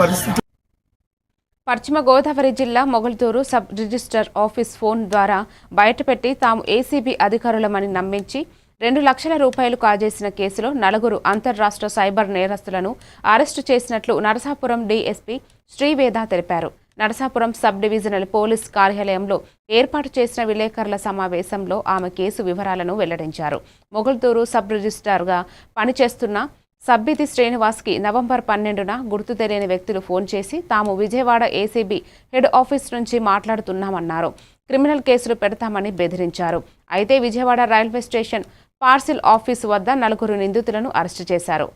పరిస్థితి? పశ్చిమ గోదావరి జిల్లా Mogalturu sub register office phone ద్వారా బయటపెట్టి తాము ఏసీబీ అధికారులమని నమ్మించి రెండు లక్షల రూపాయలు కాజేసిన కేసులో నలుగురు అంతర్రాష్ట్ర సైబర్ నేరస్తులను అరెస్టు చేసినట్లు నరసాపురం డీఎస్పీ శ్రీవేద తెలిపారు. నరసాపురం సబ్ డివిజనల్ పోలీస్ కార్యాలయంలో ఏర్పాటు చేసిన విలేకరుల సమావేశంలో ఆమె కేసు వివరాలను వెల్లడించారు. మొగల్తూరు సబ్ రిజిస్టర్గా పనిచేస్తున్న సబ్బితి శ్రీనివాస్కి నవంబర్ పన్నెండున గుర్తు తెలియని వ్యక్తులు ఫోన్ చేసి తాము విజయవాడ ఏసీబీ హెడ్ ఆఫీస్ నుంచి మాట్లాడుతున్నామన్నారు. క్రిమినల్ కేసులు పెడతామని బెదిరించారు. అయితే Vijayawada railway station parcel office వద్ద నలుగురు నిందితులను అరెస్టు చేశారు.